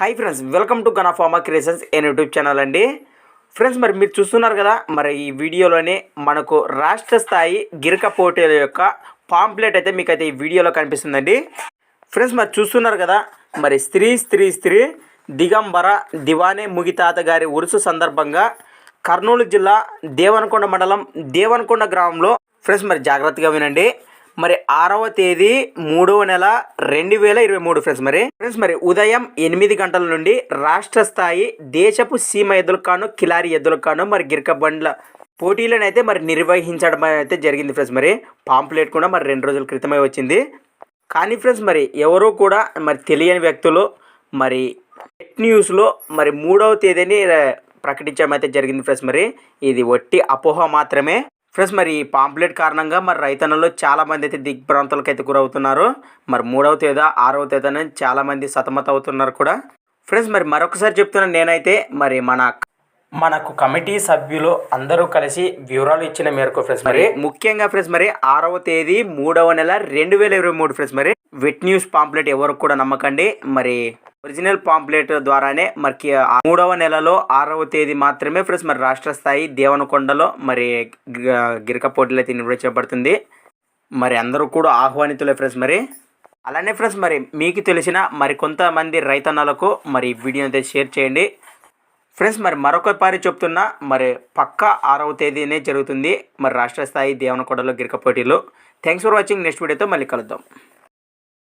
Hi friends welcome to Gana pharma creations N YouTube channel అండి. Friends మరి మీరు చూస్తున్నారు కదా మరి ఈ వీడియోలోనే మనకు రాష్ట్ర స్థాయి గిరక పోటీల యొక్క పాంప్లెట్ అయితే మీకు అయితే ఈ వీడియోలో కనిపిస్తుందండి. ఫ్రెండ్స్ మరి చూస్తున్నారు కదా మరి స్త్రీ స్త్రీ స్త్రీ దిగంబర దివానే ముగితాత గారి ఉరుసు సందర్భంగా కర్నూలు జిల్లా దేవనకొండ మండలం దేవనకొండ గ్రామంలో ఫ్రెండ్స్ మరి జాగ్రత్తగా వినండి. మరి ఆరవ తేదీ మూడవ నెల రెండు వేల ఇరవై మూడు ఫ్రెండ్స్ మరి ఫ్రెండ్స్ మరి ఉదయం ఎనిమిది గంటల నుండి రాష్ట్ర స్థాయి దేశపు సీమ ఎద్దులకు కాను కిలారి ఎద్దులకు కాను మరి గిరక బండ్ల పోటీలను అయితే మరి నిర్వహించడం అయితే జరిగింది ఫ్రెండ్స్ మరి పాంప్లెట్ కూడా మరి రెండు రోజుల క్రితమే వచ్చింది. కానీ ఫ్రెండ్స్ మరి ఎవరో కూడా మరి తెలియని వ్యక్తులు మరి నెట్ న్యూస్లో మరి మూడవ తేదీని ప్రకటించడం అయితే జరిగింది ఫ్రెండ్స్ మరి ఇది ఒట్టి అపోహ మాత్రమే. ఫ్రెండ్స్ మరి ఈ పాంప్లెట్ కారణంగా మరి రైతన్నలో చాలా మంది అయితే దిగ్భ్రాంతులకు అయితే గురవుతున్నారు. మరి మూడవ తేదీ ఆరవ తేదీ చాలామంది సతమత అవుతున్నారు కూడా. ఫ్రెండ్స్ మరి మరొకసారి చెప్తున్నాను నేనైతే మరి మన మనకు కమిటీ సభ్యులు అందరూ కలిసి వివరాలు ఇచ్చిన మేరకు ఫ్రెండ్స్ మరి ముఖ్యంగా ఫ్రెండ్స్ మరి ఆరవ తేదీ మూడవ నెల రెండు వేల ఇరవై మూడు ఫ్రెండ్స్ మరి వెట్ న్యూస్ పాంప్లెట్ ఎవరు కూడా నమ్మకండి. మరి ఒరిజినల్ పాంప్లెట్ ద్వారానే మరి ఆ మూడవ నెలలో ఆరవ తేదీ మాత్రమే ఫ్రెండ్స్ మరి రాష్ట్ర స్థాయి దేవనకొండలో మరి గి- పోటీలు అయితే నిర్వహించబడుతుంది మరి అందరూ కూడా ఆహ్వానితులే ఫ్రెండ్స్ మరి. అలానే ఫ్రెండ్స్ మరి మీకు తెలిసిన మరి కొంతమంది రైతన్నలకు మరి వీడియో అయితే షేర్ చేయండి. ఫ్రెండ్స్ మరి మరొక పారి చెప్తున్నా మరి పక్క ఆరవ తేదీనే జరుగుతుంది మరి రాష్ట్ర స్థాయి దేవనకొండలో గిరిక పోటీలు. Thanks for watching. నెక్స్ట్ వీడియోతో మళ్ళీ కలుద్దాం.